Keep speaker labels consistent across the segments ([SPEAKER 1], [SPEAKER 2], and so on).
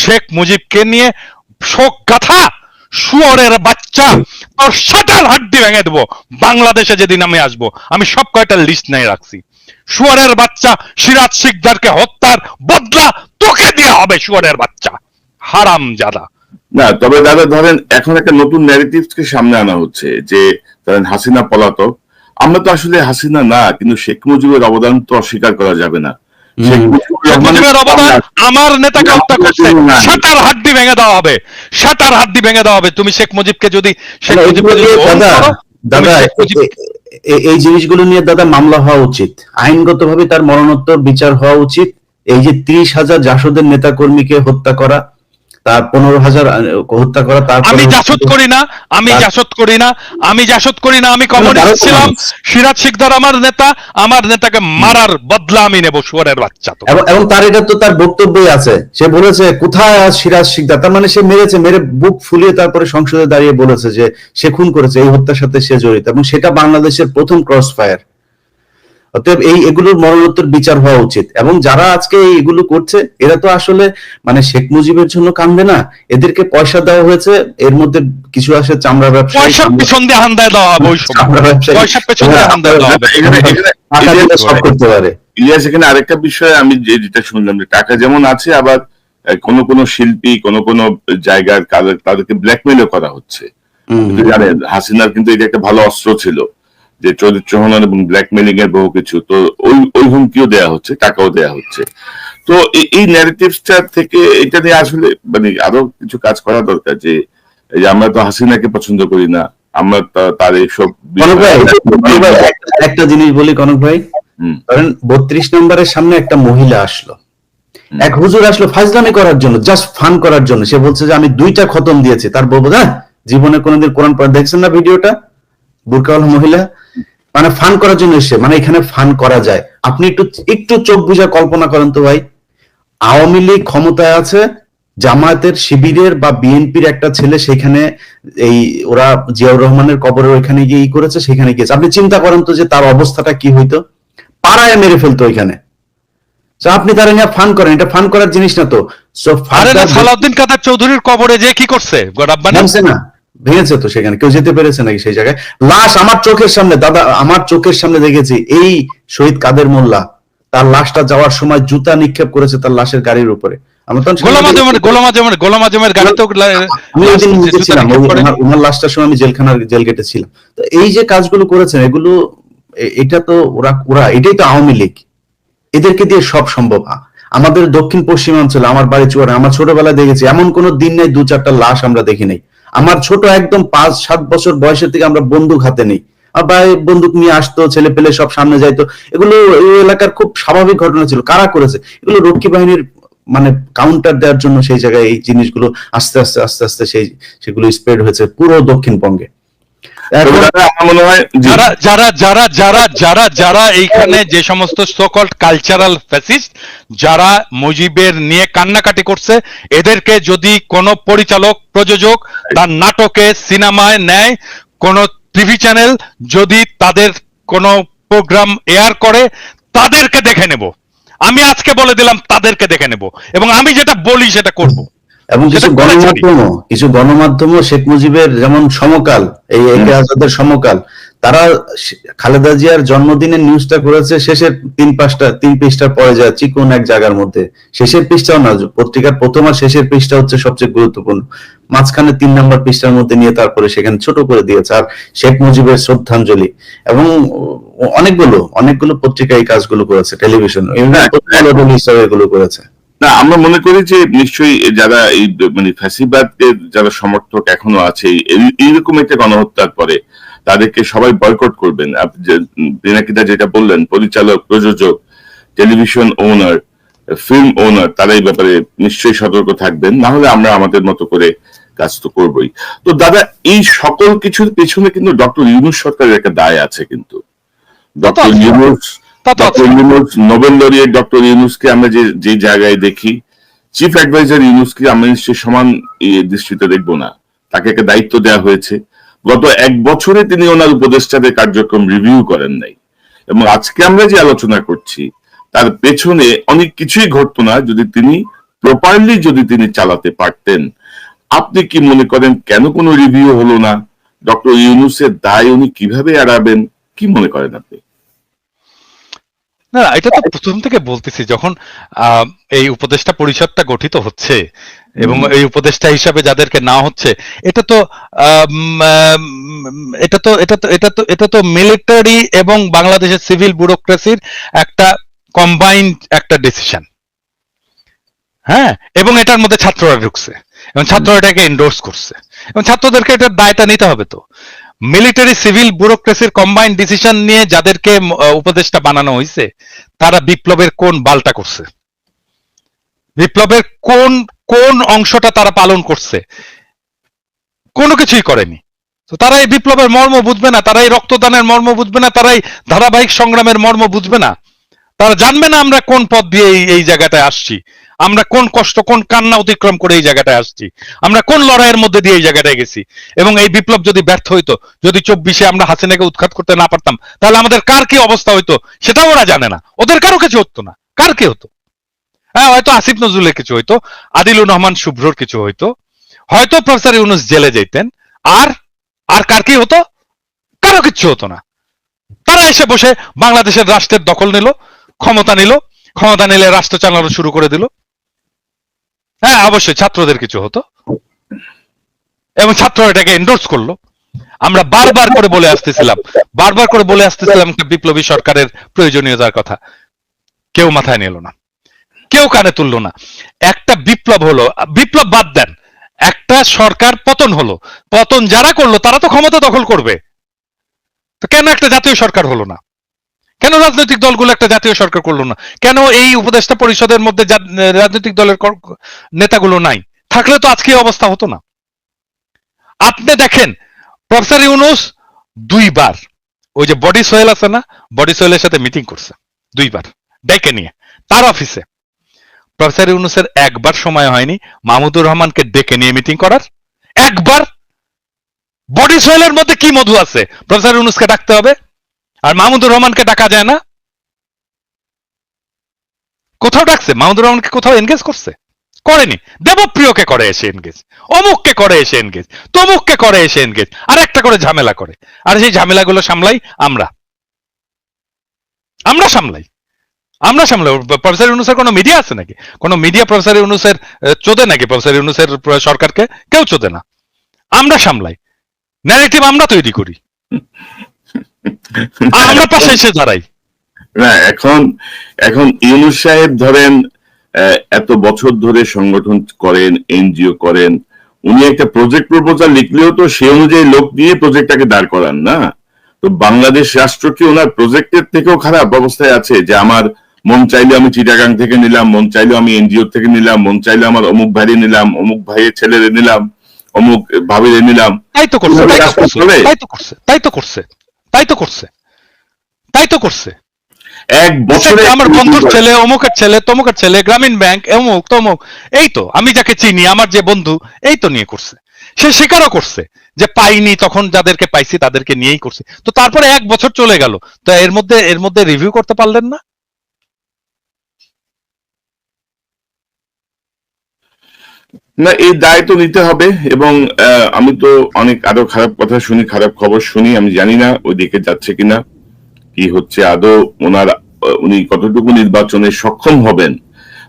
[SPEAKER 1] শেখ মুজিবকে নিয়ে শোক গাথা, শুয়ারের বাচ্চা, তোর সাতাল হাড্ডি ভেঙে দেবো, বাংলাদেশে যেদিন আমি আসব। আমি সব কয়টা লিস্ট নাই রাখছি। শুয়ারের বাচ্চা, সিরাজ শিকদারকে হত্যার বদলা তোকে দেওয়া হবে শুয়ারের বাচ্চা। হারাম জাদা।
[SPEAKER 2] না, তবে দাদা, ধরেন এখন একটা নতুন ন্যারেটিভস কে সামনে আনা হচ্ছে, যে ধরেন হাসিনা পলাতক। আমরা তো আসলে হাসিনা না, কিন্তু শেখ মুজিবের অবদান তো অস্বীকার করা যাবে না। শেখ মুজিবুর
[SPEAKER 1] শেখ মুজিবের অবদান আমার নেতাকে হত্যা করছে।
[SPEAKER 2] না।
[SPEAKER 1] হাড্ডি ভেঙে দেওয়া হবে। সাতার হাড্ডি ভেঙে দেওয়া হবে। তুমি শেখ মুজিবকে যদি শেখ মুজিবকে
[SPEAKER 3] দাদা এই জিনিসগুলো নিয়ে দাদা মামলা হওয়া উচিত। আইনগতভাবে তার মরণোত্তর বিচার হওয়া উচিত। এই যে ত্রিশ হাজার জাসদের নেতা কর্মীকে হত্যা করা তার পনেরো হাজার হত্যা করা তারপরে
[SPEAKER 1] আমি জাসদ করি না আমি জাসদ করি না আমি জাসদ করি না আমি কমিউনিস্ট ছিলাম। সিরাজ শিকদার আমার নেতা আমার নেতাকে মারার বদলা আমি নেব শুয়ারের বাচ্চা তো।
[SPEAKER 3] এবং তার এটা তো তার বক্তব্যই আছে। সে বলেছে কোথায় সিরাজ শিকদার? তার মানে সে মেরেছে মেরে বুক ফুলিয়ে তারপরে সংসদে দাঁড়িয়ে বলেছে যে সে খুন করেছে এই হত্যার সাথে সে জড়িত। এবং সেটা বাংলাদেশের প্রথম ক্রস ফায়ার অতএব এই এগুলোর মরণোত্তর বিচার হওয়া উচিত। এবং যারা আজকে এগুলো করছে এরা তো আসলে মানে শেখ মুজিবের জন্য কান্দে না। এদেরকে পয়সা দেওয়া হয়েছে এর মধ্যে কিছু আসে চামড়া
[SPEAKER 1] দেওয়া হবে হবে।
[SPEAKER 2] এখানে এখানে
[SPEAKER 3] টাকা দিলে সব করতে পারে।
[SPEAKER 2] ইলিয়াস এখানে আরেকটা বিষয় আমি যে যেটা শুনলাম যে টাকা যেমন আছে আবার কোনো কোনো শিল্পী কোনো কোনো জায়গার তাদেরকে ব্ল্যাকমেলও করা হচ্ছে। জানেন হাসিনার কিন্তু এটা একটা ভালো অস্ত্র ছিল। যে চরিত্র হনন এবং ব্ল্যাকমেলিং এর বহু কিছু তো ওই ওই হুমকিও দেয়া হচ্ছে টাকাও দেয়া হচ্ছে। তো এই- ন্যারেটিভসটা থেকে এটা নিয়ে আসলে মানে আরও কিছু কাজ করা দরকার যে আমরা তো হাসিনাকে পছন্দ করি না আমরা তার এইসব
[SPEAKER 3] একটা- জিনিস বলি কনক ভাই।
[SPEAKER 2] হুম,
[SPEAKER 3] ধরেন বত্রিশ নম্বরের সামনে একটা মহিলা আসলো। এক হুজুর আসলো ফাজলামি করার জন্য জাস্ট ফান করার জন্য। সে বলছে যে আমি দুইটা খতম দিয়েছি। তার বলব না জীবনে কোনোদিন কোরআন পড়া দেখছেন না ভিডিওটা? বুরকাওয়ালা মহিলা মানে ফান করার জন্য এসে মানে এখানে ফান করা যায়। আপনি একটু একটু চোখ বুঝা কল্পনা করেন তো ভাই। আওয়ামী লীগ ক্ষমতায় আছে জামায়াতের শিবিরের বা বিএনপির একটা ছেলে সেখানে এই ওরা জিয়াউর রহমানের কবরের ওইখানে গিয়ে ই করেছে সেখানে গিয়েছে। আপনি চিন্তা করেন তো যে তার অবস্থাটা কি হইতো? পাড়ায় মেরে ফেলতো ওইখানে। আপনি তারা নিয়ে ফান করেন এটা ফান করার জিনিস না তো। সো
[SPEAKER 1] কাদের চৌধুরীর কবরে যে কি করছে?
[SPEAKER 3] না। ভেঙেছে তো সেখানে কেউ যেতে পেরেছে নাকি সেই জায়গায়? লাশ আমার চোখের সামনে দাদা আমার চোখের সামনে দেখেছি এই শহীদ কাদের মোল্লা তার লাশটা যাওয়ার সময় জুতা নিক্ষেপ করেছে তার লাশের গাড়ির উপরে। আমি জেলখানার জেল গেটে ছিলাম। তো এই যে কাজগুলো করেছেন এগুলো এটা তো ওরা ওরা এটাই তো আওয়ামী লীগ। এদেরকে দিয়ে সব সম্ভব। আমাদের দক্ষিণ পশ্চিমাঞ্চলে আমার বাড়ি চুয়ারে আমার ছোটবেলায় দেখেছি এমন কোন দিন নাই দু চারটা লাশ আমরা দেখি নাই। আমার ছোট একদম পাঁচ, সাত বছর বয়সের থেকে আমরা বন্দুক হাতে নেই। বা বন্দুক নিয়ে আসতো, ছেলে পেলে সব সামনে যাইতো। এগুলো এই এলাকার খুব স্বাভাবিক ঘটনা ছিল। কারা করেছে? এগুলো রক্ষী বাহিনীর মানে কাউন্টার দেওয়ার জন্য সেই জায়গায় এই জিনিসগুলো আস্তে আস্তে আস্তে আস্তে সেই, সেগুলো স্প্রেড হয়েছে পুরো দক্ষিণবঙ্গে।
[SPEAKER 1] যারা যারা যারা যারা যারা যারা এইখানে যে সমস্ত সকল কালচারাল ফ্যাসিস্ট যারা মুজিবের নিয়ে কান্নাকাটি করছে এদেরকে যদি কোনো পরিচালক প্রযোজক তার নাটকে সিনেমায় নেয় কোন টিভি চ্যানেল যদি তাদের কোনো প্রোগ্রাম এয়ার করে তাদেরকে দেখে নেব। আমি আজকে বলে দিলাম তাদেরকে দেখে নেব। এবং আমি যেটা বলি সেটা করব।
[SPEAKER 3] এবং কিছু গণমাধ্যমও কিছু গণমাধ্যমও শেখ মুজিবের যেমন সমকাল এই একে আজাদের সমকাল তারা খালেদা জিয়ার জন্মদিনের নিউজটা করেছে শেষের তিন পাঁচটা তিন পৃষ্ঠার পরে যায় চিকন এক জায়গার মধ্যে। শেষের পৃষ্ঠাও না পত্রিকার প্রথম আর শেষের পৃষ্ঠা হচ্ছে সবচেয়ে গুরুত্বপূর্ণ। মাঝখানে তিন নম্বর পৃষ্ঠার মধ্যে নিয়ে তারপরে সেখানে ছোট করে দিয়েছে আর শেখ মুজিবের শ্রদ্ধাঞ্জলি। এবং অনেকগুলো অনেকগুলো পত্রিকা এই কাজগুলো করেছে টেলিভিশন হিসাবে এগুলো করেছে।
[SPEAKER 2] না আমরা মনে করি যে নিশ্চয়ই যারা এই মানে ফ্যাসিবাদের যারা সমর্থক এখনও আছে এইরকম একটা গণহত্যার পরে তাদেরকে সবাই বয়কট করবেন। পিনাকিদা যেটা বললেন পরিচালক প্রযোজক টেলিভিশন ওনার ফিল্ম ওনার তারা এই ব্যাপারে নিশ্চয়ই সতর্ক থাকবেন। না হলে আমরা আমাদের মতো করে কাজ তো করবোই। তো দাদা এই সকল কিছুর পেছনে কিন্তু ডক্টর ইউনুস সরকারের একটা দায় আছে কিন্তু। ডক্টর ইউনুস
[SPEAKER 1] তা তো আছে।
[SPEAKER 2] Doctor Yunus Nobel laureate doctor ইউনুসকে আমরা যে যে জায়গায় দেখি চিফ অ্যাডভাইজার ইউনুসকে আমরা নিশ্চয়ই সমান দৃষ্টিতে দেখব না। তাকে একটা দায়িত্ব দেওয়া হয়েছে। গত এক বছরে তিনি ওনার উপদেষ্টাদের কার্যক্রম রিভিউ করেন নাই। এবং আজকে আমরা যে আলোচনা করছি তার পেছনে অনেক কিছুই ঘটতো না যদি তিনি প্রপারলি যদি তিনি চালাতে পারতেন। আপনি কি মনে করেন কেন কোনো রিভিউ হলো না? ডক্টর ইউনুসের দায় উনি কীভাবে এড়াবেন? কি মনে করেন আপনি?
[SPEAKER 1] না এটা তো প্রথম থেকে বলতেছি যখন এই উপদেষ্টা পরিষদটা গঠিত হচ্ছে এবং এই উপদেষ্টা হিসাবে যাদেরকে না হচ্ছে এটা তো এটা তো এটা তো এটা তো এটা তো মিলিটারি এবং বাংলাদেশের সিভিল ব্যুরোক্রেসির একটা কম্বাইন্ড একটা ডিসিশন হ্যাঁ? এবং এটার মধ্যে ছাত্ররা ঢুকছে এবং ছাত্ররা এটাকে এন্ডোর্স করছে এবং ছাত্রদেরকে এটার দায়টা নিতে হবে তো। মিলিটারি সিভিল ব্যুরোক্রেসির কম্বাইন্ড ডিসিশন নিয়ে যাদেরকে উপদেষ্টা বানানো হয়েছে তারা বিপ্লবের কোন বালটা করছে? বিপ্লবের কোন কোন অংশটা তারা পালন করছে? কোনো কিছুই করেনি। তো তারা এই বিপ্লবের মর্ম বুঝবে না তারা এই রক্তদানের মর্ম বুঝবে না তারা এই ধারাবাহিক সংগ্রামের মর্ম বুঝবে না। তারা জানবে না আমরা কোন পথ দিয়ে এই জায়গাটায় আসছি। আমরা কোন কষ্ট, কোন কান্না অতিক্রম করে এই জায়গাটায় আসছি? আমরা কোন লড়াইয়ের মধ্যে দিয়ে এই জায়গাটায় গেছি? এবং এই বিপ্লব যদি ব্যর্থ হইতো, যদি চব্বিশে আমরা হাসিনাকে উৎখাত করতে না পারতাম, তাহলে আমাদের কার কি অবস্থা হইতো সেটাও ওরা জানে না। ওদের কারও কিছু হতো না। কার কি হতো? হ্যাঁ হয়তো আসিফ নজরুলের কিছু হইতো, আদিলুর রহমান শুভ্রর কিছু হইতো। হয়তো প্রফেসর ইউনুস জেলে যেতেন আর আর কার কি হতো? কারও কিচ্ছু হতো না। তারা এসে বসে বাংলাদেশের রাষ্ট্রের দখল নিল, ক্ষমতা নিল, ক্ষমতা নিলে রাষ্ট্র চালানো শুরু করে দিল। হ্যাঁ অবশ্যই ছাত্রদের কিছু হতো। এবং ছাত্ররা এটাকে এন্ডোর্স করল। আমরা বারবার করে বলে আসতেছিলাম, বারবার করে বলে আসতেছিলাম বিপ্লবী সরকারের প্রয়োজনীয়তার কথা। কেউ মাথায় নিল না, কেউ কানে তুললো না। একটা বিপ্লব হলো, বিপ্লব বাদ দেন, একটা সরকার পতন হলো। পতন যারা করল, তারা তো ক্ষমতা দখল করবে। তো কেন একটা জাতীয় সরকার হলো না? কেন রাজনৈতিক দলগুলো একটা জাতীয় সরকার করল না? কেন এই উপদেষ্টা পরিষদের মধ্যে রাজনৈতিক দলের নেতাগুলো নাই? থাকলে তো আজকে অবস্থা হতো না। আপনি দেখেন, প্রফেসর ইউনুস দুইবার, ওই যে বডি সোহেল আছে না, বডি সোহেলের সাথে মিটিং করছে, দুইবার, ডেকে নিয়ে, তার অফিসে। প্রফেসর ইউনুসের একবার সময় হয়নি, মাহমুদুর রহমানকে ডেকে নিয়ে মিটিং করার। একবার বডি সোহেলের মধ্যে কি মধু আছে? প্রফেসর ইউনুসকে ডাকতে হবে। আর মাহমুদুর রহমানকে ডাকা যায় না? কোথাও ডাকছে? মাহমুদুর রহমানকে কোথাও এনগেজ করছে? করেনি। দেবপ্রিয়কে করে এসে এনগেজ অমুককে করে এসে এনগেজ তমুককে করে এসে এনগেজ আর একটা করে ঝামেলা করে। আর সেই ঝামেলাগুলো সামলাই আমরা। আমরা সামলাই। আমরা সামলাই। প্রফেসর ইউনুসের কোনো মিডিয়া আছে নাকি? কোনো মিডিয়া প্রফেসর ইউনুসের চোদে নাকি? প্রফেসর ইউনুসের সরকারকে? কেউ চোদে না। আমরা সামলাই। ন্যারেটিভ আমরা তৈরি করি। আমরা পাশে এসে দাঁড়াই।
[SPEAKER 2] না এখন এখন ইউনুস সাহেব ধরেন এত বছর ধরে সংগঠন করেন এনজিও করেন উনি একটা প্রজেক্ট প্রপোজাল লিখলেও তো সে অনুযায়ী লোক দিয়ে প্রজেক্টটাকে দাঁড় করান না? তো বাংলাদেশ রাষ্ট্র কি ওনার প্রজেক্টের থেকেও খারাপ অবস্থায় আছে যে আমার মন চাইলে আমি চিটাগাং থেকে নিলাম মন চাইলে আমি এনজিও থেকে নিলাম মন চাইলে আমার অমুক ভাইরে নিলাম অমুক ভাইয়ের ছেলেরে নিলাম অমুক ভাবিরে নিলাম।
[SPEAKER 1] তাই তো করছে তাই তো করছে তাই তো করছে। তাই তো করছে। তাই তো করছে।
[SPEAKER 2] এক বছরে
[SPEAKER 1] আমার বন্ধুর ছেলে অমুকের ছেলে তমুকের ছেলে গ্রামীণ ব্যাংক অমুক তমুক এই তো আমি যাকে চিনি আমার যে বন্ধু এই তো নিয়ে করছে। সে স্বীকারও করছে যে পাইনি তখন যাদেরকে পাইছি তাদেরকে নিয়েই করছে। তো তারপরে এক বছর চলে গেল। তো এর মধ্যে এর মধ্যে রিভিউ করতে পারলেন না?
[SPEAKER 2] না এই দায় তো নিতে হবে এবং আমি তো অনেক আরও খারাপ কথা শুনি, খারাপ খবর শুনি, আমি জানি না ওই দিকে যাচ্ছে কিনা, কি হচ্ছে আদৌ ওনার উনি কতটুকু নির্বাচনে সক্ষম হবেন।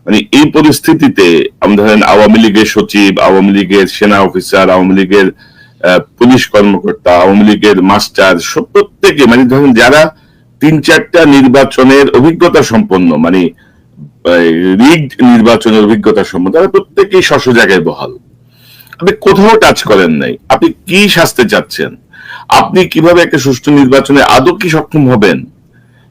[SPEAKER 2] মানে এই পরিস্থিতিতে আমরা ধরেন আওয়ামী লীগের সচিব, আওয়ামী লীগের সেনা অফিসার, আওয়ামী লীগের পুলিশ কর্মকর্তা, আওয়ামী লীগের মাস্টার, সব প্রত্যেকে মানে ধরেন যারা তিন চারটা নির্বাচনের অভিজ্ঞতা সম্পন্ন মানে রিগড নির্বাচনের অভিজ্ঞতা সম্পন্ন তারা প্রত্যেকেই শস্য জায়গায় বহাল। আপনি কোথাও টাচ করেন নাই। আপনি কি শাস্তে চাচ্ছেন আপনি কীভাবে একটা সুষ্ঠু নির্বাচনে আদৌ কি সক্ষম হবেন?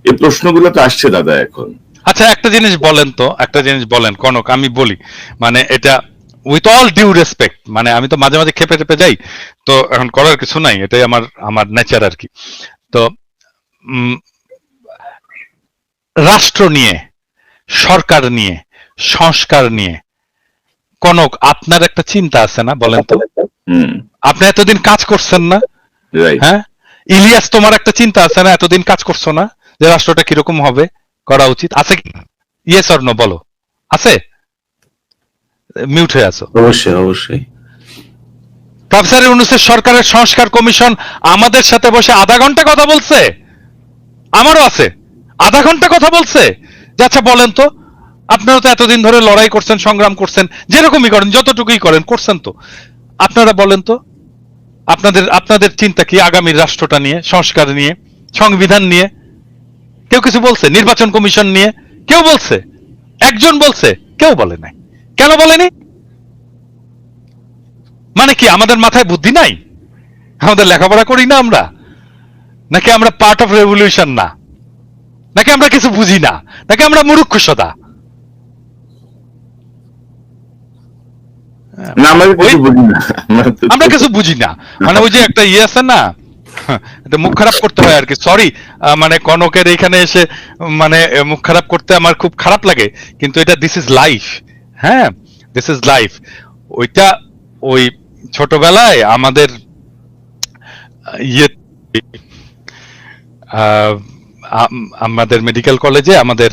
[SPEAKER 2] এই প্রশ্নগুলো তো আসছে দাদা এখন।
[SPEAKER 1] আচ্ছা একটা জিনিস বলেন তো, একটা জিনিস বলেন, কনক, আমি বলি মানে এটা উইথ অল ডিউ রেসপেক্ট মানে আমি তো মাঝে মাঝে খেপে খেপে যাই, তো এখন করার কিছু নাই, এটাই আমার আমার নেচার আর কি। তো রাষ্ট্র নিয়ে সরকার নিয়ে সংস্কার নিয়ে। কনক আপনার একটা চিন্তা আছে না বলেন তো? আপনি এতদিন কাজ করছেন না। হ্যাঁ? ইলিয়াস তোমার একটা চিন্তা আছে না এতদিন কাজ করছ না যে রাষ্ট্রটা কীরকম হবে? করা উচিত। আছে কি? ইয়েস অর নো বলো। আছে? মিউট হয়ে আছো।
[SPEAKER 3] অবশ্যই অবশ্যই।
[SPEAKER 1] প্রফেসর ইউনুসের সরকারের সংস্কার কমিশন আমাদের সাথে বসে আধা ঘণ্টা কথা বলছে? আমারও আছে। আধা ঘণ্টা কথা বলছে? আচ্ছা বলেন তো, আপনারা তো এতদিন ধরে লড়াই করছেন, সংগ্রাম করছেন, যেরকমই করেন, যতটুকুই করেন, করছেন তো। আপনারা বলেন তো, আপনাদের আপনাদের চিন্তা কি আগামী রাষ্ট্রটা নিয়ে, সংস্কার নিয়ে, সংবিধান নিয়ে? কেউ কিছু বলছে? নির্বাচন কমিশন নিয়ে? কেউ বলছে? একজন বলছে, কেউ বলে নাই। কেন বলেনি? মানে কি, আমাদের মাথায় বুদ্ধি নাই? আমাদের লেখাপড়া করি না আমরা? নাকি আমরা পার্ট অফ রেভলিউশন না? নাকি আমরা কিছু বুঝি না? নাকি আমরা মূর্খসতা?
[SPEAKER 2] না আমরা কিছু বুঝি না।
[SPEAKER 1] মানে ওই যে একটা ইয়ে আছে না? মুখ খারাপ করতে হয় আর কি। সরি মানে কনকের এখানে এসে মানে মুখ খারাপ করতে আমার খুব খারাপ লাগে। কিন্তু এটা দিস ইজ লাইফ হ্যাঁ দিস ইজ লাইফ ওইটা ওই ছোটবেলায় আমাদের ইয়ে আহ, আমাদের মেডিকেল কলেজে আমাদের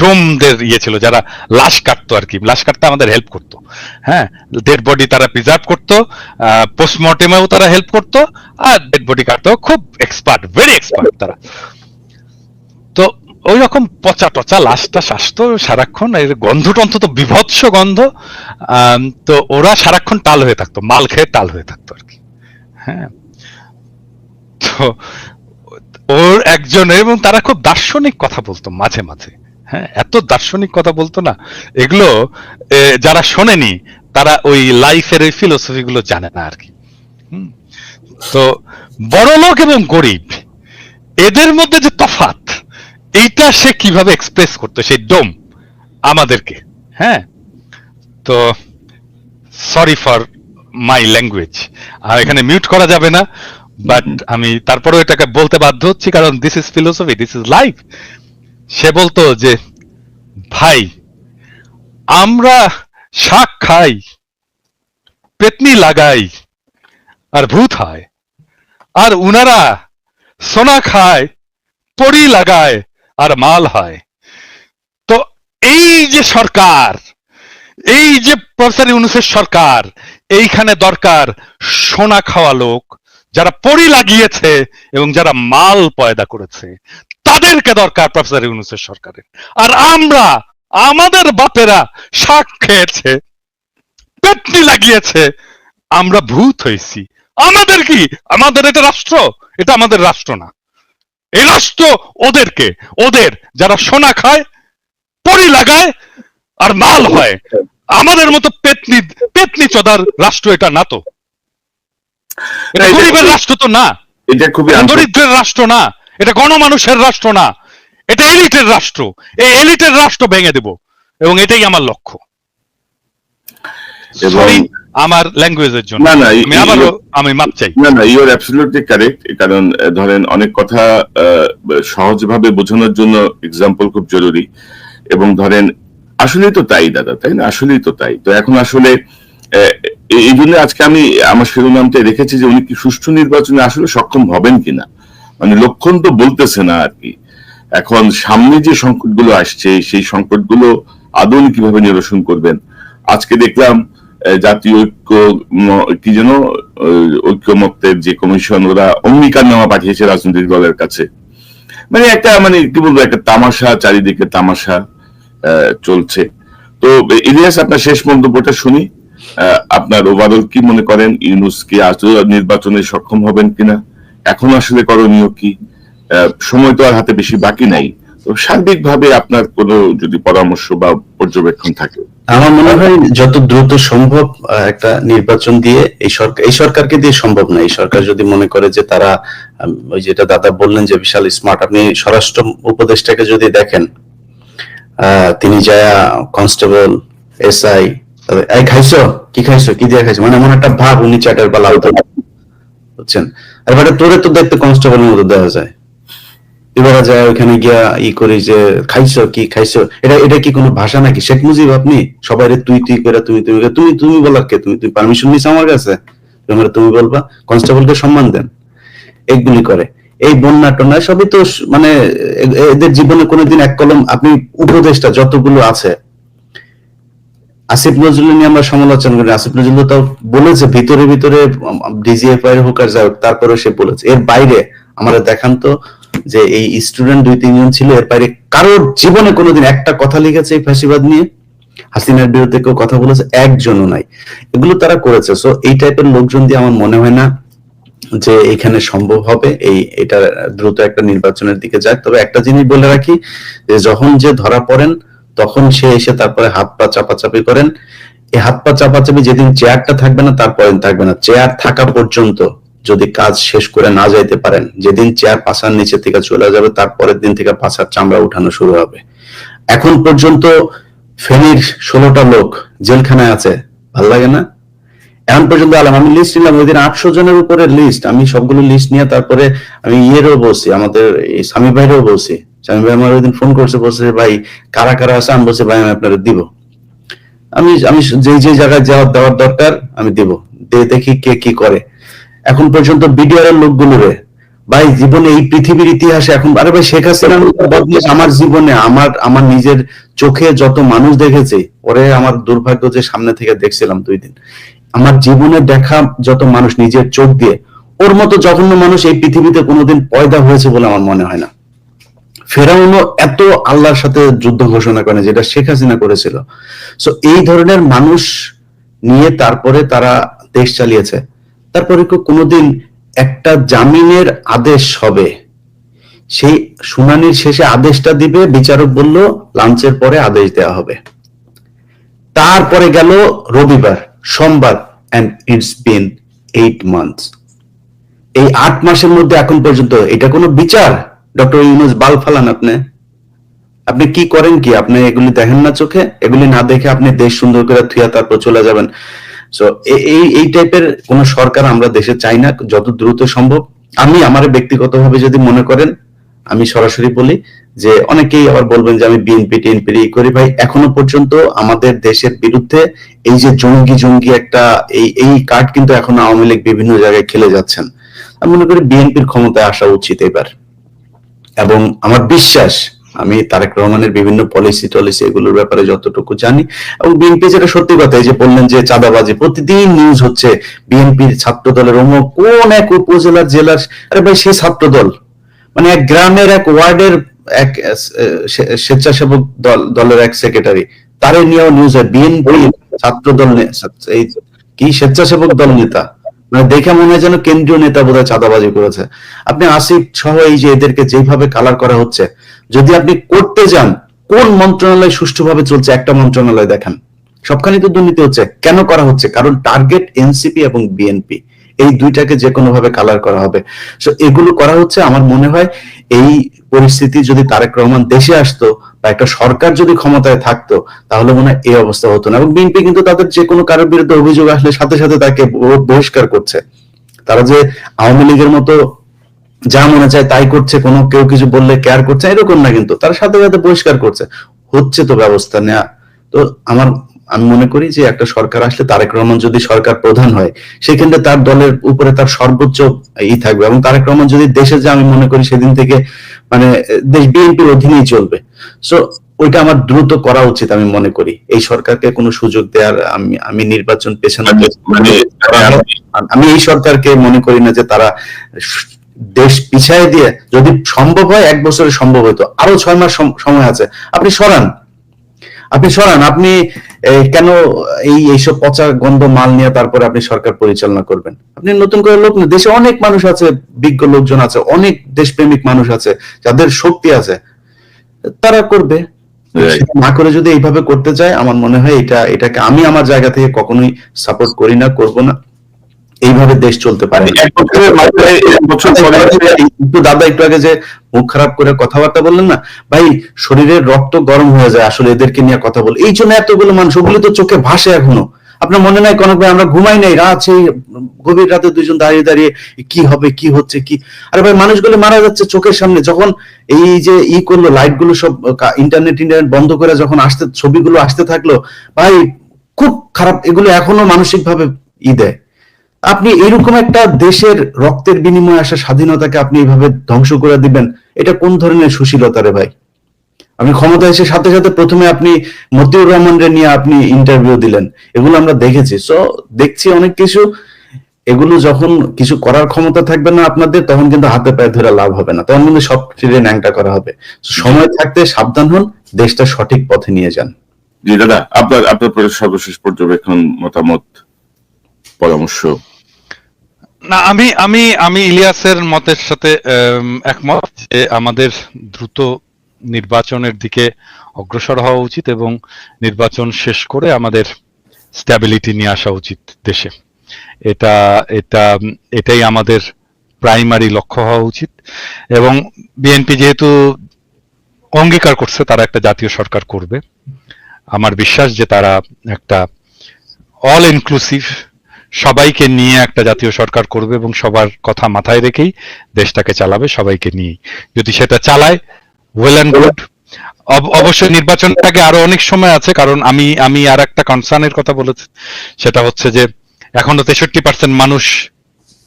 [SPEAKER 1] ডোমদের ইয়ে ছিল, যারা লাশ কাটতো আর কি। লাশ কাটতে আমাদের হেল্প করতো। হ্যাঁ ডেড বডি তারা প্রিজার্ভ করতো পোস্টমর্টেমেও তারা হেল্প করতো, আর ডেড বডি কাটতো খুব এক্সপার্ট ভেরি এক্সপার্ট তারা। তো ওই রকম পচা টচা লাশটা আসতো সারাক্ষণ, এর গন্ধ টন্ধ তো বিভৎস গন্ধ। তো ওরা সারাক্ষণ টাল হয়ে থাকতো, মাল খেয়ে টাল হয়ে থাকতো আর কি। হ্যাঁ তো ওর একজন এবং তারা খুব দার্শনিক কথা বলতো মাঝে মাঝে। হ্যাঁ এত দার্শনিক কথা বলতো না। এগুলো যারা শোনেনি, তারা ওই লাইফের ওই ফিলোসফি গুলো জানে না আর কি। তো বড় লোক এবং গরিব, এদের মধ্যে যে তফাত এইটা সে কীভাবে এক্সপ্রেস করতো? সেই ডোম আমাদেরকে। হ্যাঁ? তো সরি ফর মাই ল্যাঙ্গুয়েজ আর এখানে মিউট করা যাবে না। বাট আমি তারপরেও এটাকে বলতে বাধ্য হচ্ছি, কারণ this is philosophy this is life সে বলতো যে, ভাই, আমরা শাক খাই, পেতনি লাগাই, আর ভূত হয়। আর উনারা সোনা খায়, পরি লাগায়, আর মাল হয়। তো এই যে সরকার, এই যে প্রফেসর ইউনুসের সরকার, এইখানে দরকার সোনা খাওয়া লোক যারা পরি লাগিয়েছে এবং যারা মাল পয়দা করেছে, তাদেরকে দরকার প্রফেসর ইউনুসের সরকারের। আর আমরা, আমাদের বাপেরা শাক খেয়েছে, পেটনি লাগিয়েছে, আমরা ভূত হয়েছি। আমাদের কি? আমাদের এটা রাষ্ট্র? এটা আমাদের রাষ্ট্র না। এই রাষ্ট্র ওদেরকে, ওদের যারা সোনা খায়, পরি লাগায় আর মাল হয়। আমাদের মতো পেতনি পেতনি চদার রাষ্ট্র এটা না তো? এটা গরিবের রাষ্ট্র তো না।
[SPEAKER 2] এটা খুবই
[SPEAKER 1] দরিদ্রের রাষ্ট্র না। এটা গণমানুষের রাষ্ট্র না। এটা এলিটের রাষ্ট্র। এই এলিটের রাষ্ট্র ভেঙে দেব। এবং এটাই আমার লক্ষ্য। আমার ল্যাঙ্গুয়েজের জন্য।
[SPEAKER 2] না, না,
[SPEAKER 1] আমি আবারও আমি মাপ চাই।
[SPEAKER 2] না না ইউর অ্যাবসলিউটলি কারেক্ট কারণ ধরেন অনেক কথা আহ, সহজভাবে বোঝানোর জন্য এক্সাম্পল খুব জরুরি। এবং ধরেন আসলেই তো তাই দাদা তাই না? আসলেই তো তাই। তো এখন আসলে এই- জন্য আজকে আমি আমার শিরোনামটা রেখেছি যে উনি কি সুষ্ঠু নির্বাচনে আসলে সক্ষম হবেন কিনা। মানে লক্ষণ তো বলতেছে না আর কি। এখন সামনে যে সংকটগুলো আসছে, সেই সংকটগুলো আদৌ কীভাবে নিরসন করবেন? আজকে দেখলাম জাতীয় ঐক্য কি যেন ঐক্যমত্যের যে কমিশন, ওরা অঙ্গীকারনামা পাঠিয়েছে রাজনৈতিক দলের কাছে। মানে একটা মানে কি বলব, একটা তামাশা, চারিদিকে তামাশা চলছে। তো ইলিয়াস, আপনার শেষ মন্তব্যটা শুনি। আপনার ওভারঅল কি মনে করেন? ইউনুস কি আদৌ নির্বাচনে সক্ষম হবেন কিনা? এখন আসলে করণীয় কি? সময় তো আর হাতে বেশি বাকি নাই। তো সার্বিকভাবে আপনার কোনো যদি পরামর্শ বা পর্যবেক্ষণ থাকে।
[SPEAKER 3] আমার মনে হয় যত দ্রুত সম্ভব একটা নির্বাচন দিয়ে এই সরকার এই সরকারকে দিয়ে সম্ভব না। এই সরকার যদি মনে করে যে তারা ওই যেটা দাদা বললেন যে বিশাল স্মার্ট আপনি স্বরাষ্ট্র উপদেষ্টাকে যদি দেখেন তিনি যায় কনস্টেবল এসআই এই খাইছো? কি খাইছো? কি দিয়ে খাইছো? মানে এমন একটা ভাব, উনি চ্যাটার বা লাল বুঝছেন? আর এবারে তোরে তো দেখতে কনস্টেবলের মতো দেওয়া যায়। এবারে যায় ওইখানে গিয়া ই করি যে, খাইছো কি খাইছো? এটা এটা কি কোনো ভাষা নাকি? শেখ মুজিব আপনি? সবাই তুই তুই করে তুমি তুমি তুমি তুমি বলার কে? তুমি তুমি পারমিশন নিছ আমার কাছে? তুমি আমারে তুমি বলবা কনস্টেবলকে সম্মান দেন। এগুলি করে। এই বন্যা টন্যা সবই তো মানে এদের জীবনে কোনোদিন এক কলম, আপনি উপদেশটা যতগুলো আছে আসিফ নজরুল নিয়ে আমরা সমালোচনা করি। আসিফ নজরুল তো বলেছে, ভিতরে ভিতরে ডিজিএফআই হোক আর যাই হোক তারপরে সে বলেছে। এর বাইরে আমরা দেখান তো যে এই স্টুডেন্ট দুই, তিনজন ছিল, এর বাইরে কারোর জীবনে কোনোদিন একটা কথা লিখেছে এই ফাঁসিবাদ নিয়ে। হাসিনার বিরুদ্ধে কেউ কথা বলেছে, একজনও নাই। এগুলো তারা করেছে। সো এই টাইপের লোকজন দিয়ে আমার মনে হয় না যে এখানে সম্ভব হবে। এই, এটা দ্রুত একটা নির্বাচনের দিকে যায়। তবে একটা জিনিস বলে রাখি, যে যখন যে ধরা পড়েন তখন সে এসে তারপরে হাত পা চাপাচাপি করেন। এই হাত পা চাপাচাপি যেদিন চেয়ারটা থাকবে না তারপরে থাকবে না। চেয়ার থাকা পর্যন্ত যদি কাজ শেষ করে না যাইতে পারেন, যেদিন চেয়ার পাশার নিচে থেকে চলে যাবে, তারপরের দিন থেকে পাশার চামড়া উঠানো শুরু হবে। এখন পর্যন্ত ফেনীর ষোলোটা লোক জেলখানায় আছে। ভালো লাগে না? এখন পর্যন্ত আলাম, আমি লিস্ট নিলাম, ওই দিন আটশো জনের উপরে লিস্ট আমি সবগুলো লিস্ট নিয়ে তারপরে আমি ইয়েরও বলছি, আমাদের স্বামী ভাইরও বলছি। স্বামী ভাই আমার ওই দিন ফোন করছে, বলছে, ভাই, কারা কারা আছে? আমি বলছি, ভাই, আমি আপনাদের দিব। আমি আমি যে যে জায়গায় যাওয়ার, দেওয়ার দরকার, আমি দিব। দেখি কে কি করে। এখন পর্যন্ত বিডিআর এর লোকগুলোরে ভাই, জীবনে এই পৃথিবীর ইতিহাসে এখন, আরে ভাই, শেখ বদমাইশ আমার জীবনে, আমার আমার নিজের চোখে যত মানুষ দেখেছে, ওরে আমার দুর্ভাগ্য যে সামনে থেকে দেখছিলাম দুই দিন। আমার জীবনে দেখা যত মানুষ নিজের চোখ দিয়ে, ওর মতো জঘন্য মানুষ এই পৃথিবীতে কোনোদিন পয়দা হয়েছে বলে আমার মনে হয় না। ফেরাউনও এত আল্লাহর সাথে যুদ্ধ ঘোষণা করে, যেটা শেখ হাসিনা করেছিল। সো এই ধরনের মানুষ নিয়ে তারপরে তারা দেশ চালিয়েছে। তারপরে কোনোদিন একটা জামিনের আদেশ হবে। সেই শুনানির শেষে আদেশটা দিবে, বিচারক বলল, লাঞ্চের পরে আদেশ দেওয়া হবে। তারপরে গেল রবিবার, সোমবার এইট এই আট মাসের মধ্যে এখন পর্যন্ত এটা কোনো বিচার? ডক্টর ইউনুস বাল ফালান আপনি আপনি কি করেন কি আপনি এগুলি দেখেন না চোখে, এগুলি না দেখে আপনি দেশ সুন্দর করে থুয়া তারপর চলে যাবেন। সো এই এই টাইপের কোন সরকার আমরা দেশে চাই না, যত দ্রুত সম্ভব। আমি আমার ব্যক্তিগতভাবে যদি মনে করেন, আমি সরাসরি বলি যে অনেকেই আবার বলবেন যে আমি বিএনপি টিএনপি ই করি ভাই। এখনও পর্যন্ত আমাদের দেশের বিরুদ্ধে এই যে জঙ্গি জঙ্গি একটা, এই এই কার্ড কিন্তু এখন আওয়ামী লীগ বিভিন্ন জায়গায় খেলে যাচ্ছেন। আমি মনে করি বিএনপির ক্ষমতায় আসা উচিত এবার। এবং আমার বিশ্বাস, আমি তারেক রহমানের বিভিন্ন পলিসি টলিসি এগুলোর ব্যাপারে যতটুকু জানি, এবং বিএনপি যেটা সত্যি কথা যে বললেন যে চাঁদাবাজি, প্রতিদিন নিউজ হচ্ছে বিএনপির ছাত্র দলের অমুক কোন এক উপজেলার জেলার, আরে ভাই সেই ছাত্র দল মানে এক গ্রামের এক ওয়ার্ডের এক স্বেচ্ছাসেবক দল, দলের এক সেক্রেটারি তারে নিয়েও নিউজ হয়। বিএনপি ছাত্র দল এই কি স্বেচ্ছাসেবক দল নেতা? মানে দেখে মনে হয় যেন কেন্দ্রীয় নেতা বোধহয় চাঁদাবাজি করেছে। আপনি আসিফ সহ এই যে এদেরকে যেভাবে কালার করা হচ্ছে, যদি আপনি করতে যান, কোন মন্ত্রণালয় সুষ্ঠুভাবে চলছে একটা মন্ত্রণালয় দেখান। সবখানে তো দুর্নীতি হচ্ছে। কেন করা হচ্ছে? কারণ টার্গেট এনসিপি এবং বিএনপি এই দুইটাকে যে কোনো ভাবে কালার করা হবে। সো এগুলো করা হচ্ছে, আমার মনে হয় এই পরিস্থিতি যদি তারেক রহমান দেশে আসতো বা একটা সরকার যদি ক্ষমতায় থাকতো, তাহলে মনে হয় এই অবস্থা হতো না। এবং বিএনপি কিন্তু তাদের যে কোনো কারোর বিরুদ্ধে অভিযোগ আসলে সাথে সাথে তাকে বহিষ্কার করছে। তারা যে আওয়ামী লীগের মতো যা মনে চায় তাই করছে, কোনো কেউ কিছু বললে কেয়ার করছে, এরকম না কিন্তু। তার সাথে সাথে বহিষ্কার করছে। হচ্ছে তো ব্যবস্থা নেয়া। তো আমার আমি মনে করি যে একটা সরকার আসলে তারেক রহমান যদি সরকার প্রধান হয় সেক্ষেত্রে তার দলের উপরে তার সর্বোচ্চ ই থাকবে এবং তারেক রহমান যদি দেশে যে আমি মনে করি সেদিন থেকে মানে দেশ বিএনপির অধীনেই চলবে। সো ওইটা আমার দ্রুত করা উচিত আমি মনে করি। এই সরকারকে কোনো সুযোগ দেওয়ার আমি আমি নির্বাচন পেছনে
[SPEAKER 2] মানে- মানে
[SPEAKER 3] আমি এই সরকারকে মনে করি না যে তারা দেশ পিছায় দিয়ে যদি সম্ভব হয় এক বছরে সম্ভব হতো। আরও ছয় মাস সম- সময় আছে। আপনি সরান। আপনি সরান আপনি কেন এই এইসব পচা গন্ধ মাল নিয়ে তারপরে আপনি সরকার পরিচালনা করবেন? আপনি নতুন করে লোক না দেশে অনেক মানুষ আছে বিজ্ঞ লোকজন আছে অনেক দেশপ্রেমিক মানুষ আছে যাদের শক্তি আছে। তারা করবে। না করে যদি এইভাবে করতে চায় আমার মনে হয় এটা এটাকে আমি আমার জায়গা থেকে কখনোই সাপোর্ট করি না করব না। এইভাবে দেশ চলতে পারে দাদা একটু আগে যে মুখ খারাপ করে কথাবার্তা বললেন না ভাই শরীরের রক্ত গরম হয়ে যায় আসলে এদেরকে নিয়ে কথা বল। এই জন্য এতগুলো মানুষ ওগুলো তো চোখে ভাসে এখনও। আপনার মনে নাই কনক ভাই আমরা ঘুমাই নাই রাত সেই গভীর রাতে দুজন দাঁড়িয়ে দাঁড়িয়ে কি হবে কি হচ্ছে কি? আরে ভাই মানুষগুলো মারা যাচ্ছে চোখের সামনে যখন এই যে ই করল লাইটগুলো সব ইন্টারনেট ইন্টারনেট বন্ধ করে যখন আসতে ছবিগুলো আসতে থাকল ভাই খুব খারাপ এগুলো এখনও মানসিক ভাবে ই দেয়। আপনি এরকম একটা দেশের রক্তের বিনিময়ে আসা স্বাধীনতাকে আপনি এইভাবে ধ্বংস করে দিবেন, এটা কোন ধরনের সুশীলতা রে ভাই? আপনি ক্ষমতা এসে সাথে সাথে প্রথমে আপনি মতিউর রহমানরে নিয়ে আপনি ইন্টারভিউ দিলেন, এগুলো আমরা দেখেছি। সো দেখছি অনেক কিছু, এগুলো যখন কিছু করার ক্ষমতা থাকবে না আপনাদের, তখন কিন্তু হাতে পায়ে ধরে লাভ হবে না, তখন কিন্তু সব ফিরে ন্যাংটা করা হবে। সময় থাকতে সাবধান হন, দেশটা সঠিক পথে নিয়ে যান।
[SPEAKER 2] জি, দাদা, আপনার আপনার সর্বশেষ পর্যবেক্ষণ মতামত, পরামর্শ।
[SPEAKER 1] না, আমি আমি আমি ইলিয়াসের মতের সাথে একমত যে আমাদের দ্রুত নির্বাচনের দিকে অগ্রসর হওয়া উচিত এবং নির্বাচন শেষ করে আমাদের স্ট্যাবিলিটি নিয়ে আসা উচিত দেশে। এটা এটা, এটাই আমাদের প্রাইমারি লক্ষ্য হওয়া উচিত এবং বিএনপি যেহেতু অঙ্গীকার করছে, তারা একটা জাতীয় সরকার করবে। আমার বিশ্বাস যে তারা একটা অল ইনক্লুসিভ সবাইকে নিয়ে একটা জাতীয় সরকার করবে এবং সবার কথা মাথায় রেখেই দেশটাকে চালাবে সবাইকে নিয়েই। যদি সেটা চালায় ওয়েল অ্যান্ড গুড অবশ্যই নির্বাচনটাকে আরও অনেক সময় আছে, কারণ আমি আমি আর একটা কনসার্নের কথা বলেছি। সেটা হচ্ছে যে, এখনও তেষট্টি পার্সেন্ট মানুষ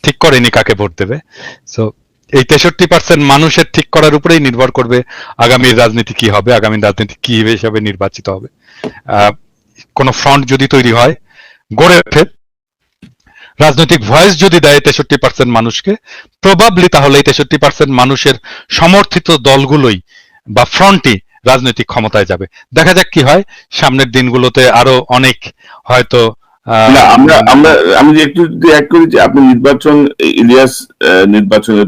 [SPEAKER 1] ঠিক করেনি কাকে ভোট দেবে। সো এই তেষট্টি পার্সেন্ট মানুষের ঠিক করার উপরেই নির্ভর করবে আগামীর রাজনীতি কি হবে, আগামী রাজনীতি কি হিসেবে নির্বাচিত হবে। কোনো ফ্রন্ট যদি তৈরি হয়, গড়ে ওঠে রাজনৈতিক ভয়েস যদি দেয় তেষট্টি পার্সেন্ট মানুষকে প্রবাবলি তাহলে এই তেষট্টি পার্সেন্ট মানুষের সমর্থিত দলগুলোই বা ফ্রন্টই রাজনৈতিক ক্ষমতায় যাবে। দেখা যাক কি হয়। সামনের দিনগুলোতে আরও অনেক হয়তো
[SPEAKER 2] আমরা আমরা, আমি একটু এক করি যে আপনি নির্বাচন, ইলিয়াস নির্বাচনে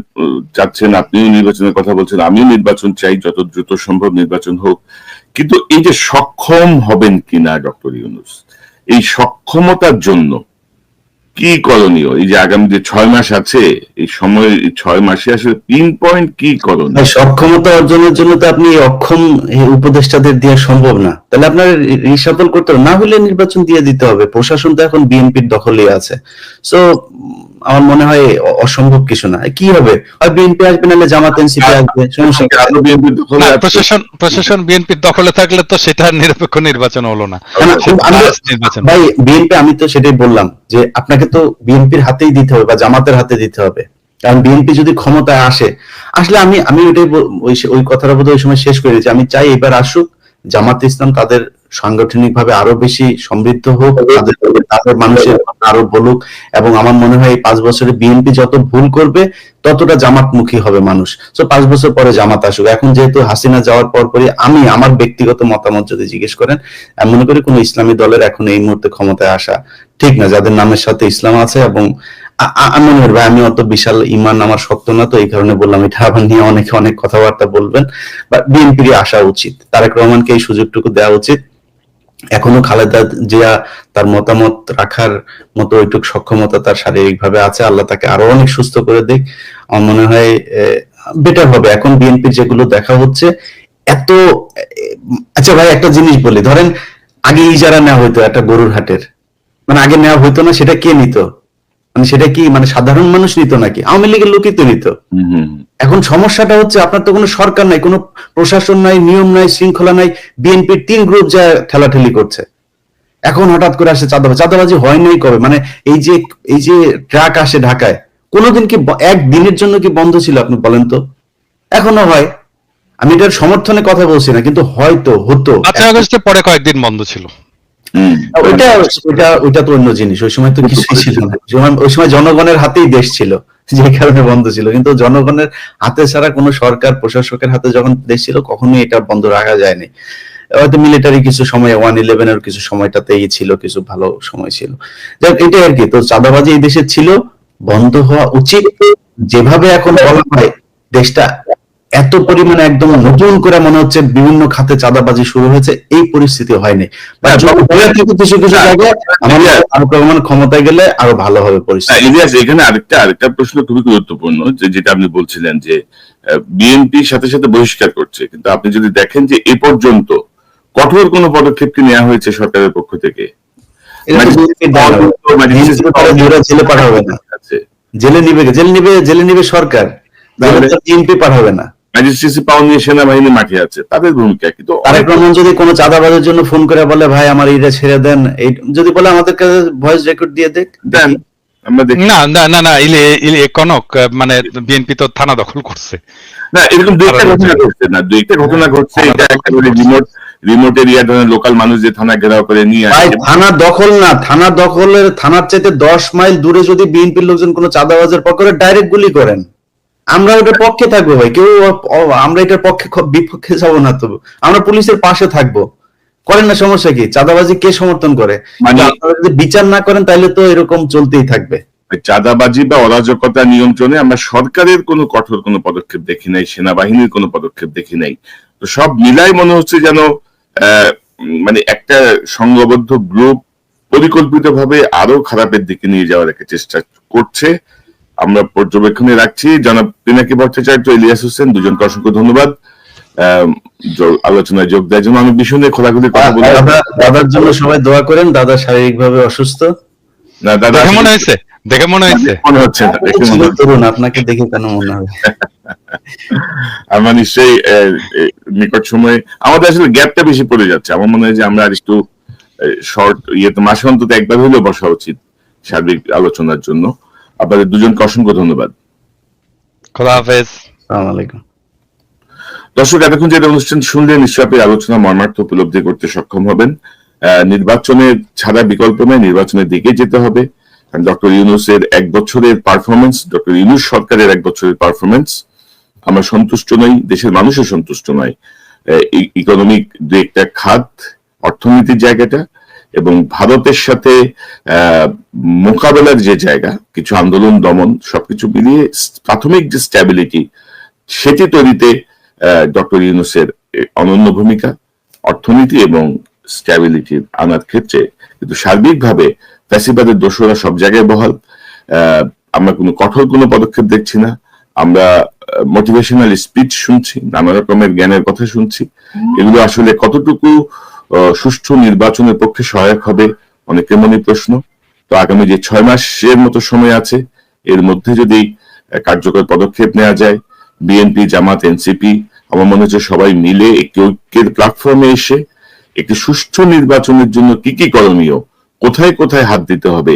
[SPEAKER 2] চাচ্ছেন আপনিও নির্বাচনের কথা বলছেন, আমিও নির্বাচন চাই যত দ্রুত সম্ভব নির্বাচন হোক। কিন্তু এই যে সক্ষম হবেন কিনা, ডক্টর ইউনুস, এই সক্ষমতার জন্য কি করণীয় এই যে আগামী যে ছয় মাস আছে, এই সময় ছয় মাসে আসলে তিন পয়েন্ট কি করণীয়
[SPEAKER 3] সক্ষমতা অর্জনের জন্য তো আপনি অক্ষম উপদেষ্টাদের দেওয়া সম্ভব না। তাহলে আপনার রিসাপল করতে হবে। না হলে নির্বাচন দিয়ে দিতে হবে। প্রশাসন তো এখন বিএনপির দখলে আছে। সো আমার মনে হয় অসম্ভব কিছু না। কি হবে? হয় বিএনপি আসবে নাহলে জামাত এনসিপি আসবে সমস্যা
[SPEAKER 2] বিএনপি দখলে
[SPEAKER 1] প্রশাসন প্রশাসন বিএনপির দখলে থাকলে তো সেটা নিরপেক্ষ নির্বাচন হলো না।
[SPEAKER 3] ভাই বিএনপি আমি তো সেটাই বললাম যে আপনাকে তো বিএনপির হাতেই দিতে হবে বা জামাতের হাতে দিতে হবে। কারণ বিএনপি যদি ক্ষমতায় আসে আসলে আমি আমি ওইটাই ওই ওই কথাটা বোধহয় ওই সময় শেষ করে দিয়েছি আমি চাই এবার আসুক জামাত ইসলাম তাদের সাংগঠনিক ভাবে আরও বেশি সমৃদ্ধ হোক, তাদের তাদের মানুষের আরও বলুক, এবং আমার মনে হয় এই পাঁচ বছরে বিএনপি যত ভুল করবে, ততটা জামাতমুখী হবে মানুষ। তো পাঁচ বছর পরে জামাত আসুক। এখন যেহেতু হাসিনা যাওয়ার পর পরই আমি আমার ব্যক্তিগত মতামত যদি জিজ্ঞেস করেন, আমি মনে করি কোনো ইসলামী দলের এখন এই মুহূর্তে ক্ষমতায় আসা ঠিক না। যাদের নামের সাথে ইসলাম আছে এবং আমি মনে ভাই, আমি অত বিশাল ইমান আমার শক্ত না তো এই কারণে বললাম এটা আবার নিয়ে অনেকে অনেক কথাবার্তা বলবেন। বা বিএনপির আসা উচিত। তারেক রহমানকে এই সুযোগটুকু দেওয়া উচিত। এখনও খালেদা জিয়া তার মতামত রাখার মতো ওইটুক সক্ষমতা তার শারীরিক ভাবে আছে। আল্লাহ তাকে আরও অনেক সুস্থ করে দিক। আমার মনে হয় বেটার হবে। এখন বিএনপির যেগুলো দেখা হচ্ছে এত আচ্ছা ভাই একটা জিনিস বলি। ধরেন আগে ইজারা নেওয়া হইতো একটা গরুর হাটের। মানে আগে নেওয়া হইতো না সেটা কে নিত? মানে সেটা কি মানে সাধারণ মানুষ নিত নাকি? আওয়ামী লীগের লোকই তো নিত।
[SPEAKER 2] হুম, হুম, হুম।
[SPEAKER 3] এখন সমস্যাটা হচ্ছে আপনার তো কোনো সরকার নাই কোনো প্রশাসন নাই নিয়ম নাই শৃঙ্খলা নাই বিএনপির তিন গ্রুপ যা ঠেলাঠেলি করছে। এখন হঠাৎ করে আসে চাঁদাবাজি। চাঁদাবাজি হয় নাই কবে? মানে এই যে এই যে ট্রাক আসে ঢাকায় কোনোদিন কি এক দিনের জন্য কি বন্ধ ছিল আপনি বলেন তো? এখনও হয়। আমি এটার সমর্থনে কথা বলছি না কিন্তু হয়তো হতো।
[SPEAKER 1] পাঁচই আগস্টের পরে কয়েকদিন বন্ধ ছিল।
[SPEAKER 3] ওইটা ওইটা ওইটা তো অন্য জিনিস ওই সময় তো কিছুই ছিল না। ওই সময়- জনগণের হাতেই দেশ ছিল যে কারণে বন্ধ ছিল। কিন্তু জনগণের হাতে ছাড়া কোনো সরকার প্রশাসকের হাতে যখন দেশ ছিল কখনোই এটা বন্ধ রাখা যায়নি। হয়তো মিলিটারি কিছু সময় ওয়ান ইলেভেন এর কিছু সময়টাতেই ছিল কিছু ভালো সময় ছিল। যাই হোক, এটাই আর কি। তো চাঁদাবাজি এই দেশে ছিল বন্ধ হওয়া উচিত। যেভাবে এখন বলা হয় দেশটা এত পরিমাণে একদম নতুন করে মনে হচ্ছে বিভিন্ন খাতে চাঁদাবাজি শুরু হয়েছে এই পরিস্থিতি হয়নি।
[SPEAKER 2] হ্যাঁ,
[SPEAKER 3] কিছু কিছু
[SPEAKER 2] হ্যাঁ,
[SPEAKER 3] জায়গায়
[SPEAKER 2] হ্যাঁ।
[SPEAKER 3] ক্ষমতায় গেলে আরও ভালো হবে পরিস্থিতি।
[SPEAKER 2] এখানে আরেকটা আরেকটা প্রশ্ন খুবই গুরুত্বপূর্ণ যে যেটা আপনি বলছিলেন যে বিএনপি সাথে সাথে বহিষ্কার করছে কিন্তু আপনি যদি দেখেন যে এ পর্যন্ত কঠোর কোনো পদক্ষেপ কি নেওয়া হয়েছে সরকারের পক্ষ থেকে?
[SPEAKER 3] বিএনপির জেলে নিবে জেলে নিবে জেলে নিবে সরকার। বিএনপি পাঠাবে না।
[SPEAKER 2] ম্যাজিস্ট্রেসি পাওয়ার নিয়ে সেনাবাহিনী মাঠে আছে তাদের ভূমিকা কিন্তু
[SPEAKER 3] তারেক রহমান যদি কোনো চাঁদাবাজের জন্য ফোন করে বলে ভাই আমার এটা ছেড়ে দেন এই যদি বলে আমাদের কাছে ভয়েস রেকর্ড দিয়ে দেখ।
[SPEAKER 2] দেন
[SPEAKER 1] না না না না ইলে ইলে কনক মানে বিএনপি তো থানা দখল করছে।
[SPEAKER 2] না এরকম দুইটা ঘটনা ঘটছে না দুইটা ঘটনা ঘটছে এটা
[SPEAKER 1] করছে।
[SPEAKER 2] রিমোট রিমোট এরিয়া লোকাল মানুষ যে থানা ঘেরাও করে নিয়ে আসে।
[SPEAKER 3] থানা দখল না থানা দখলের থানার চাইতে দশ মাইল দূরে যদি বিএনপির লোকজন কোনো চাঁদাবাজের পক্ষে ডাইরেক্ট গুলি করেন। আমরা ওটার পক্ষে থাকব ভাই। কেউ আমরা এটার পক্ষে বিপক্ষে যাব না তো আমরা পুলিশের পাশে থাকব। করেন না সমস্যা কি? চাঁদাবাজি কে সমর্থন করে?
[SPEAKER 2] মানে-
[SPEAKER 3] আপনারা যদি বিচার না করেন তাহলে তো এরকম চলতেই থাকবে।
[SPEAKER 2] চাঁদাবাজি বা অরাজকতা নিয়ন্ত্রণে আমরা সরকারের কোনো কঠোর কোনো পদক্ষেপ দেখি নাই সেনাবাহিনীর কোনো পদক্ষেপ দেখি নাই। তো সব মিলাই মনে হচ্ছে যেন আহ, মানে একটা সংঘবদ্ধ গ্রুপ পরিকল্পিতভাবে আরও খারাপের দিকে নিয়ে যাওয়ার একটা চেষ্টা করছে। আমরা পর্যবেক্ষণে রাখছি। জনাব পিনাকি ভট্টাচার্য ইলিয়াস হোসেন দুজনকে অসংখ্য ধন্যবাদ। আহ, আলোচনায় যোগ দেওয়ার জন্য বিষয় নিয়ে খোলাখুলি কথা বলে
[SPEAKER 3] দাদা দাদার জন্য সবাই দোয়া করেন দাদা শারীরিকভাবে অসুস্থ।
[SPEAKER 2] না দাদা
[SPEAKER 1] দেখে মনে হয়েছে দেখে মনে হয়েছে।
[SPEAKER 2] মনে হচ্ছে না দেখে মনে
[SPEAKER 3] তরুণ আপনাকে দেখে কেন মনে হবে?
[SPEAKER 2] আমরা নিশ্চয়ই নিকট সময়ে আমাদের আসলে গ্যাপটা বেশি পড়ে যাচ্ছে। আমার মনে হয় যে আমরা আর একটু শর্ট ইয়েতে মাসে অন্তত একবার হলেও বসা উচিত সার্বিক আলোচনার জন্য। আপনাদের দুজনকে অসংখ্য ধন্যবাদ।
[SPEAKER 1] খোদা হাফেজ।
[SPEAKER 3] আসসালামু আলাইকুম।
[SPEAKER 2] দর্শক এতক্ষণ যেটা অনুষ্ঠান শুনলে নিশ্চয়ই আপনি আলোচনা মর্মার্থ উপলব্ধি করতে সক্ষম হবেন। আহ, নির্বাচনের ছাড়া বিকল্প নেই নির্বাচনের দিকে যেতে হবে। ডক্টর ইউনুসের এক বছরের পারফরমেন্স ডক্টর ইউনুস সরকারের এক বছরের পারফরমেন্স আমরা সন্তুষ্ট নই দেশের মানুষও সন্তুষ্ট নয়। ইকোনমিক দু একটা খাত অর্থনীতির জায়গাটা এবং ভারতের সাথে মোকাবেলার যে জায়গা কিছু আন্দোলন দমন সবকিছু মিলিয়ে প্রাথমিক যে স্ট্যাবিলিটি সেটি তৈরিতে ডক্টর ইউনুসের অনন্য ভূমিকা অর্থনীতি এবং স্ট্যাবিলিটি আনার ক্ষেত্রে। কিন্তু সার্বিকভাবে ফ্যাসিবাদের দোষরা সব জায়গায় বহাল। আহ, আমরা কোনো কঠোর কোনো পদক্ষেপ দেখছি না। আমরা মোটিভেশনাল স্পিচ শুনছি নানা রকমের জ্ঞানের কথা শুনছি। এগুলো আসলে কতটুকু আহ, সুষ্ঠু নির্বাচনের পক্ষে সহায়ক হবে? অনেকের মনে প্রশ্ন। তো আগামী যে ছয় মাসের মতো সময় আছে, এর মধ্যে যদি কার্যকর পদক্ষেপ নেওয়া যায়, বিএনপি, জামাত, এনসিপি, আমার মনে হচ্ছে সবাই মিলে একটি ঐক্যের প্ল্যাটফর্মে এসে, একটি সুষ্ঠু নির্বাচনের জন্য কি কি করণীয়, কোথায় কোথায় হাত দিতে হবে